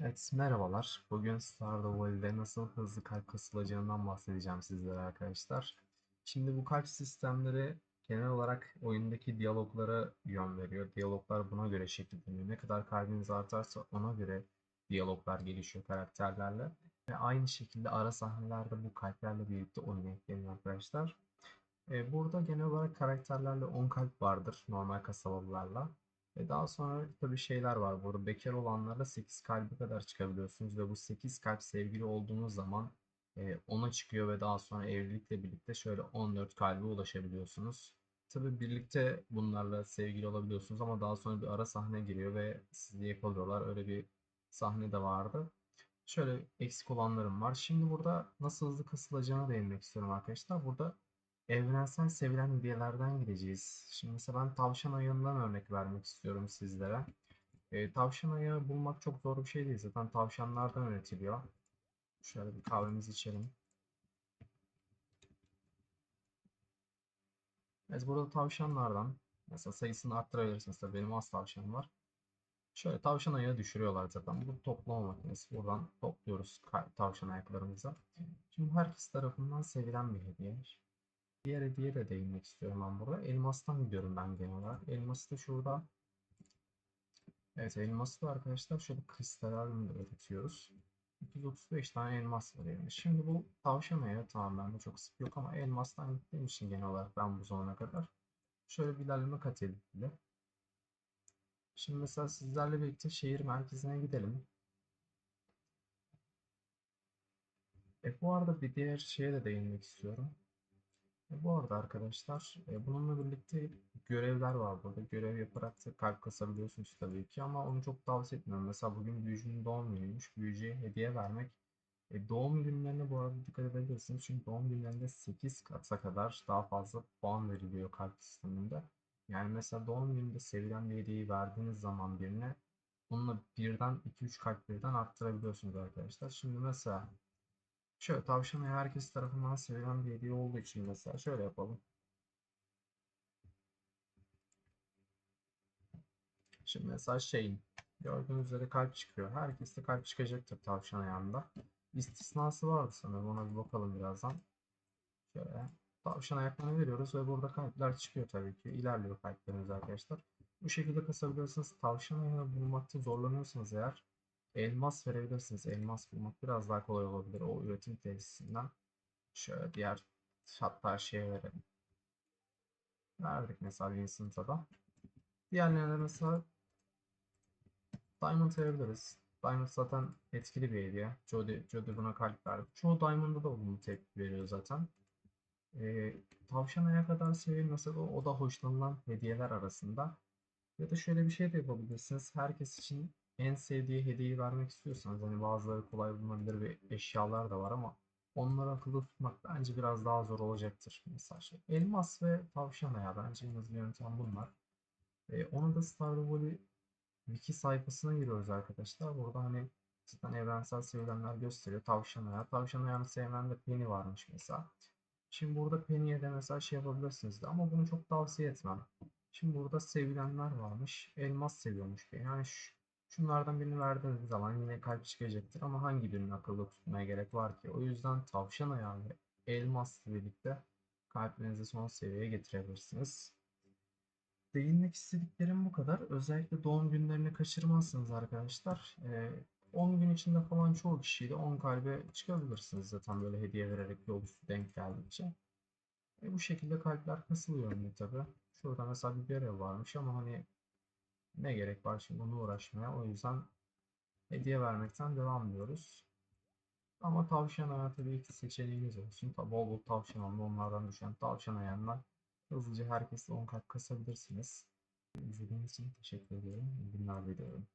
Evet, merhabalar. Bugün Stardew Valley'de nasıl hızlı kalp kasılacağından bahsedeceğim sizlere arkadaşlar. Şimdi bu kalp sistemleri genel olarak oyundaki diyaloglara yön veriyor. Diyaloglar buna göre şekilleniyor. Ne kadar kalbiniz artarsa ona göre diyaloglar gelişiyor karakterlerle. Ve aynı şekilde ara sahnelerde bu kalplerle birlikte oyuna ekleniyor arkadaşlar. Ee, burada genel olarak karakterlerle 10 kalp vardır normal kasabalılarla. Ve daha sonra tabii şeyler var. Burada bekar olanlarla 8 kalbe kadar çıkabiliyorsunuz ve bu 8 kalp sevgili olduğunuz zaman e, 10'a çıkıyor ve daha sonra evlilikle birlikte şöyle 14 kalbe ulaşabiliyorsunuz. Tabii birlikte bunlarla sevgili olabiliyorsunuz ama daha sonra bir ara sahne giriyor ve sizi yakalıyorlar. Öyle bir sahne de vardı. Şöyle eksik olanlarım var. Şimdi burada nasıl hızlı kasılacağına değinmek istiyorum arkadaşlar. Burada Evrensel sevilen hediyelerden gideceğiz. Şimdi mesela ben tavşan ayağından örnek vermek istiyorum sizlere. E, tavşan ayağı bulmak çok zor bir şey değil. Zaten tavşanlardan üretiliyor. Şöyle bir kahvemizi içelim. Evet burada tavşanlardan mesela sayısını arttırabiliriz. Mesela benim az tavşanım var. Şöyle tavşan ayağı düşürüyorlar zaten. Bu toplama makinesi. Buradan topluyoruz tavşan ayaklarımıza. Şimdi herkes tarafından sevilen bir hediye. Diğer hediye de değinmek istiyorum ben burada. Elmastan gidiyorum ben genel olarak. Elması da şurada. Evet elması da arkadaşlar şöyle kristalarla üretiyoruz. 235 tane elmas var yani. Şimdi bu tavşan ayağı tamam bende çok sık yok ama elmastan gittiğim için genel olarak ben bu zamana kadar şöyle bir ilerleme kat edildi. Şimdi mesela sizlerle birlikte şehir merkezine gidelim. E bu arada bir diğer şeye de değinmek istiyorum. E, bu arada arkadaşlar e, bununla birlikte görevler var burada. Görev yaparak kalp kasabiliyorsunuz tabii ki ama onu çok tavsiye etmiyorum. Mesela bugün büyücünün doğum günüymüş. Büyücüye hediye vermek. E, doğum günlerine bu arada dikkat edebilirsiniz. Çünkü doğum günlerinde 8 kata kadar daha fazla puan veriliyor kalp sisteminde. Yani mesela doğum gününde sevilen bir hediyeyi verdiğiniz zaman birine onunla birden 2-3 kalp birden arttırabiliyorsunuz arkadaşlar. Şimdi mesela Şöyle tavşan herkes tarafından sevilen bir hediye olduğu için mesela şöyle yapalım. Şimdi mesela şeyin gördüğünüz üzere kalp çıkıyor. Herkeste kalp çıkacaktır tavşan ayağında. İstisnası vardı sanırım ona bir bakalım birazdan. Şöyle tavşan ayaklarını veriyoruz ve burada kalpler çıkıyor tabii ki. İlerliyor kalplerimiz arkadaşlar. Bu şekilde kasabiliyorsunuz. Tavşan ayağı bulmakta zorlanıyorsanız eğer elmas verebilirsiniz. Elmas bulmak biraz daha kolay olabilir o üretim tesisinden. Şöyle diğer hatta şeye verelim. Verdik mesela Vincent'a da. Diğerlerine mesela Diamond verebiliriz. Diamond zaten etkili bir hediye. Jody, Jody buna kalp verdi. Çoğu Diamond'da da olumlu tepki veriyor zaten. Ee, tavşan aya kadar seveyim mesela o da hoşlanılan hediyeler arasında. Ya da şöyle bir şey de yapabilirsiniz. Herkes için en sevdiği hediyeyi vermek istiyorsanız hani bazıları kolay bulunabilir ve eşyalar da var ama onları akılda tutmak bence biraz daha zor olacaktır. Mesela şey, elmas ve tavşan ayağı bence en hızlı yöntem bunlar. E, onu da Stardew Valley wiki sayfasına giriyoruz arkadaşlar. Burada hani zaten evrensel sevilenler gösteriyor. Tavşan ayağı. Tavşan ayağını sevmen de Penny varmış mesela. Şimdi burada Penny'e de mesela şey yapabilirsiniz de ama bunu çok tavsiye etmem. Şimdi burada sevilenler varmış. Elmas seviyormuş. Yani şu, Şunlardan birini verdiğiniz zaman yine kalp çıkacaktır ama hangi birini akılda tutmaya gerek var ki? O yüzden tavşan ayağı ve elmasla birlikte kalplerinizi son seviyeye getirebilirsiniz. Değinmek istediklerim bu kadar. Özellikle doğum günlerini kaçırmazsınız arkadaşlar. Ee, 10 gün içinde falan çoğu kişiyle 10 kalbe çıkabilirsiniz zaten böyle hediye vererek yol üstü denk geldikçe. E, bu şekilde kalpler kasılıyor yine tabi. Şurada mesela bir görev varmış ama hani ne gerek var şimdi bunu uğraşmaya. O yüzden hediye vermekten devam ediyoruz. Ama tavşan ayağı tabii ki seçeneğiniz olsun. Tabi bol bol tavşan alın. Onlardan düşen tavşan ayağından hızlıca herkesle 10 kat kasabilirsiniz. İzlediğiniz için teşekkür ediyorum. İyi günler diliyorum.